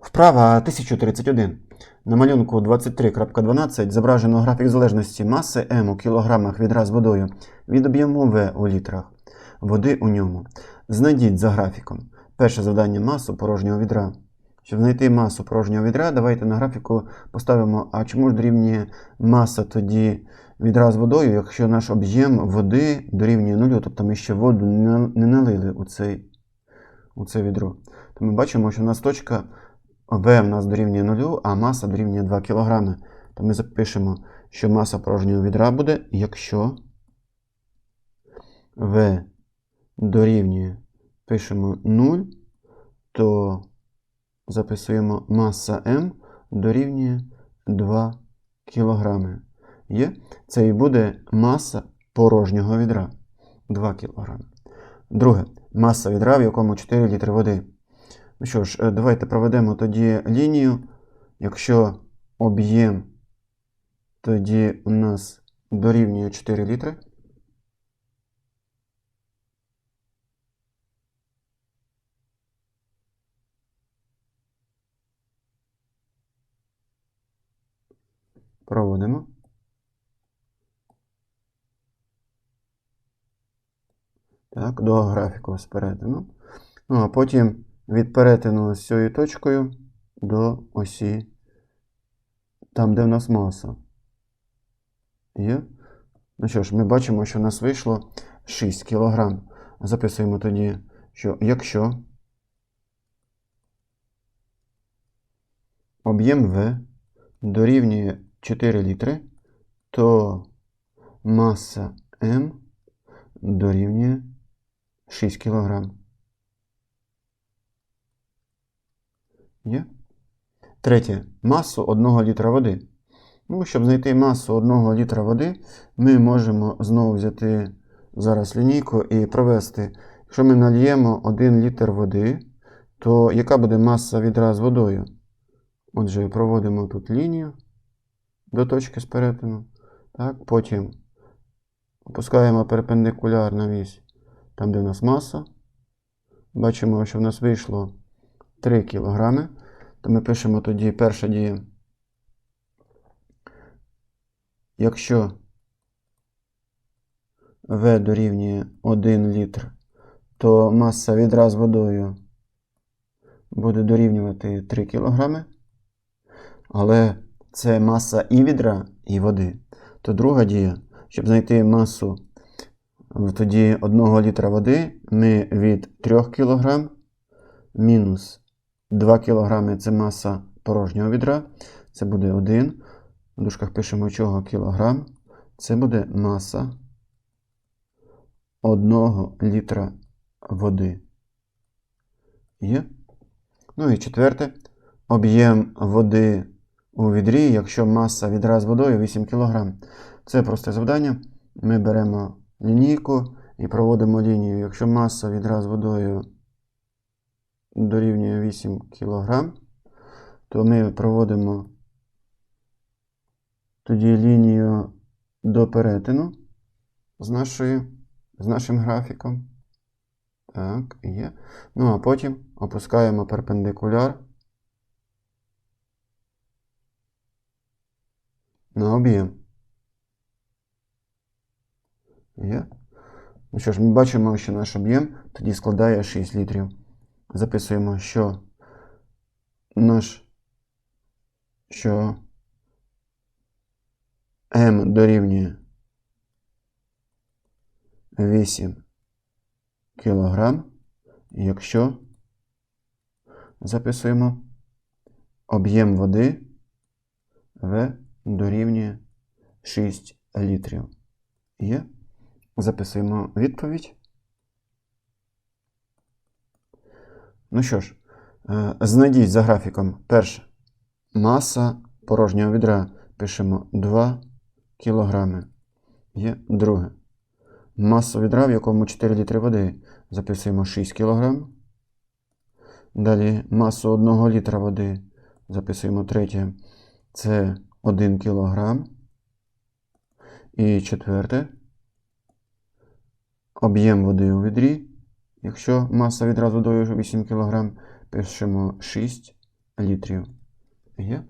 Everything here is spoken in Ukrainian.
Вправа 1031. На малюнку 23.12 зображено графік залежності маси М у кілограмах відра з водою від об'єму В у літрах води у ньому. Знайдіть за графіком. Перше завдання масу порожнього відра. Щоб знайти масу порожнього відра, давайте на графіку поставимо, а чому ж дорівнює маса тоді відра з водою, якщо наш об'єм води дорівнює нулю, тобто ми ще воду не не налили у, цей, у це відро. То ми бачимо, що у нас точка В в нас дорівнює нулю, а маса дорівнює 2 кг. То ми запишемо, що маса порожнього відра буде, якщо В дорівнює, пишемо 0, то записуємо маса М дорівнює 2 кг. Є? Це і буде маса порожнього відра 2 кг. Друге, маса відра, в якому 4 літри води. Ну що ж, е, давайте проведемо тоді лінію. Якщо об'єм тоді у нас дорівнює 4 літри. Проводимо. Так, до графіку з. Ну, а потім від перетину з цією точкою до осі, там, де в нас маса. Є? Ну що ж, ми бачимо, що в нас вийшло 6 кг. Записуємо тоді, що якщо об'єм В дорівнює 4 літри, то маса М дорівнює 6 кг. Є? Третє. Масу 1 літра води. Ну, щоб знайти масу 1 літра води, ми можемо знову взяти зараз лінійку і провести. Якщо ми нальємо 1 літр води, то яка буде маса відра з водою? Отже, проводимо тут лінію до точки з перетину. Так, Потім опускаємо перпендикулярно вісь там, де в нас маса. Бачимо, що в нас вийшло 3 кг. То ми пишемо тоді перша дія. Якщо В дорівнює 1 літр, то маса відра з водою буде дорівнювати 3 кг. Але це маса і відра, і води. То друга дія, щоб знайти масу тоді 1 літра води, ми від 3 кг мінус 2 кг це маса порожнього відра. Це буде 1. В дужках пишемо чого кілограм. Це буде маса 1 літра води. Є? Ну і четверте. Об'єм води у відрі, якщо маса відра з водою 8 кг. Це просте завдання. Ми беремо лінійку і проводимо лінію. Якщо маса відра з водою дорівнює 8 кг, то ми проводимо тоді лінію до перетину з, нашою, з нашим графіком. Так, є. Ну, а потім опускаємо перпендикуляр на об'єм. Є. Ну що ж, ми бачимо, що наш об'єм тоді складає 6 літрів. Записуємо, що наш що М дорівнює 8 кг, якщо записуємо об'єм води В дорівнює 6 літрів. Є. Записуємо відповідь. Ну що ж, е, знайдіть за графіком перше маса порожнього відра. Пишемо 2 кг. Є друге. Маса відра, в якому 4 літри води. Записуємо 6 кг. Далі масу 1 літра води. Записуємо третє. Це 1 кг. І четверте. Об'єм води у відрі. Якщо маса відразу до 8 кг, пишемо 6 літрів. Є?